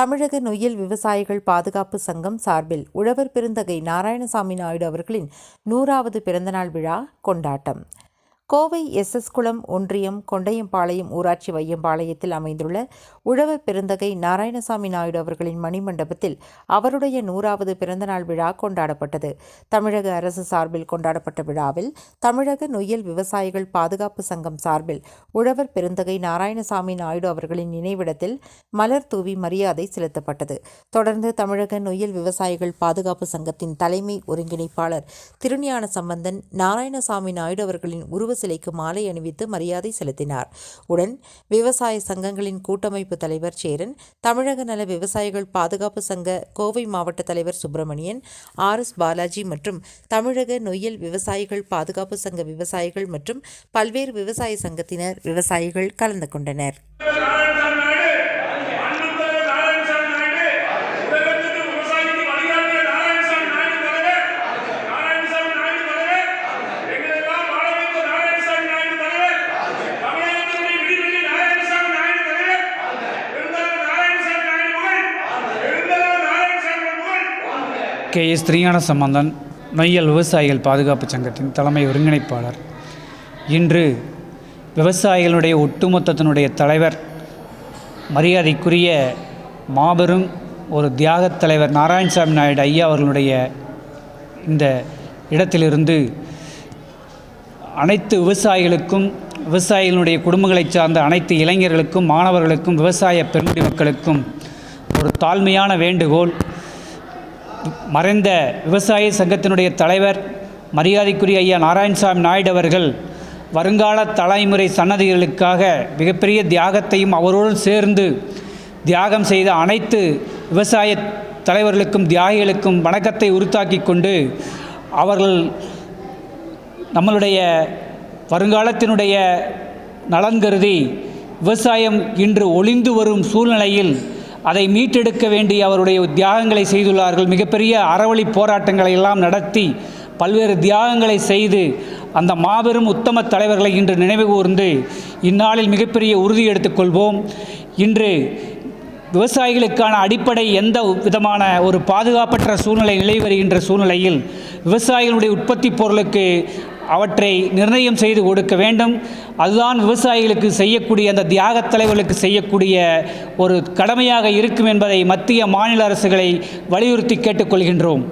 தமிழக நொய்யல் விவசாயிகள் பாதுகாப்பு சங்கம் சார்பில் உழவர் பெருந்தகை நாராயணசாமி நாயுடு அவர்களின் நூறாவது பிறந்தநாள் விழா கொண்டாட்டம். கோவை எஸ் எஸ் குளம் ஒன்றியம் கொண்டையம்பாளையம் ஊராட்சி வையம்பாளையத்தில் அமைந்துள்ள உழவர் பெருந்தகை நாராயணசாமி நாயுடு அவர்களின் மணிமண்டபத்தில் அவருடைய நூறாவது பிறந்தநாள் விழா கொண்டாடப்பட்டது. தமிழக அரசு சார்பில் கொண்டாடப்பட்ட விழாவில் தமிழக நொய்யல் விவசாயிகள் பாதுகாப்பு சங்கம் சார்பில் உழவர் பெருந்தகை நாராயணசாமி நாயுடு அவர்களின் நினைவிடத்தில் மலர் தூவி மரியாதை செலுத்தப்பட்டது. தொடர்ந்து தமிழக நொய்யல் விவசாயிகள் பாதுகாப்பு சங்கத்தின் தலைமை ஒருங்கிணைப்பாளர் திருஞான சம்பந்தன் நாராயணசாமி நாயுடு அவர்களின் உருவ சிலைக்கு மாலை அணிவித்து மரியாதை செலுத்தினார். உடன் விவசாய சங்கங்களின் கூட்டமைப்பு தலைவர் சேரன் தமிழக நல விவசாயிகள் பாதுகாப்பு சங்க கோவை மாவட்ட தலைவர் சுப்பிரமணியன் ஆர் எஸ் பாலாஜி மற்றும் தமிழக நொய்யல் விவசாயிகள் பாதுகாப்பு சங்க விவசாயிகள் மற்றும் பல்வேறு விவசாய சங்கத்தினர் விவசாயிகள் கலந்து கொண்டனர் நாராயணசாமி நாயுடு உலகத்துக்கு விவசாயிக்கு வழிகாட்டிய நாராயணசாமி நாயுடு தலைவர் நாராயணசாமி நாயுடு தலைவர் எங்களெல்லாம் வாழ வைத்த நாராயணசாமி நாயுடு தலைவர் தமிழகத்தினுடைய விடிவெள்ளி நாராயணசாமி நாயுடு தலைவர் எழுந்தவர் நாராயணசாமி நாயுடு புகழ் எழுந்தவர் நாராயணசாமி புகழ் கே எஸ் ஸ்ரீயான சம்பந்தன் நொய்யல் விவசாயிகள் பாதுகாப்பு சங்கத்தின் தலைமை ஒருங்கிணைப்பாளர். இன்று விவசாயிகளுடைய ஒட்டுமொத்தத்தினுடைய தலைவர் மரியாதைக்குரிய மாபெரும் ஒரு தியாகத் தலைவர் நாராயணசாமி நாயுடு ஐயா அவர்களுடைய இந்த இடத்திலிருந்து அனைத்து விவசாயிகளுக்கும் விவசாயிகளுடைய குடும்பங்களைச் சார்ந்த அனைத்து இளைஞர்களுக்கும் மாணவர்களுக்கும் விவசாய பெருமுடி மக்களுக்கும் ஒரு தாழ்மையான வேண்டுகோள் மறைந்த விவசாய சங்கத்தினுடைய தலைவர் மரியாதைக்குரிய ஐயா நாராயணசாமி நாயுடு அவர்கள் வருங்கால தலைமுறை சன்னதிகளுக்காக மிகப்பெரிய தியாகத்தையும் அவரோடு சேர்ந்து தியாகம் செய்த அனைத்து விவசாய தலைவர்களுக்கும் தியாகிகளுக்கும் வணக்கத்தை உறுத்தாக்கி கொண்டு அவர்கள் நம்மளுடைய வருங்காலத்தினுடைய நலன் கருதி விவசாயம் இன்று ஒளிந்து வரும் சூழ்நிலையில் அதை மீட்டெடுக்க வேண்டிய அவருடைய தியாகங்களை செய்துள்ளார்கள். மிகப்பெரிய அறவழி போராட்டங்களை எல்லாம் நடத்தி பல்வேறு தியாகங்களை செய்து அந்த மாபெரும் உத்தம தலைவர்களை இன்று நினைவு கூர்ந்து இந்நாளில் மிகப்பெரிய உறுதி எடுத்துக்கொள்வோம் இன்று விவசாயிகளுக்கான அடிப்படை எந்த விதமான ஒரு பாதுகாப்பற்ற சூழ்நிலை நிலை வருகின்ற சூழ்நிலையில் விவசாயிகளுடைய உற்பத்தி பொருளுக்கு அவற்றை நிர்ணயம் செய்து கொடுக்க வேண்டும். அதுதான் விவசாயிகளுக்கு செய்யக்கூடிய அந்த தியாக தலைவர்களுக்கு செய்யக்கூடிய ஒரு கடமையாக இருக்கும் என்பதை மத்திய மாநில அரசுகளை வலியுறுத்தி கேட்டுக்கொள்கின்றோம்.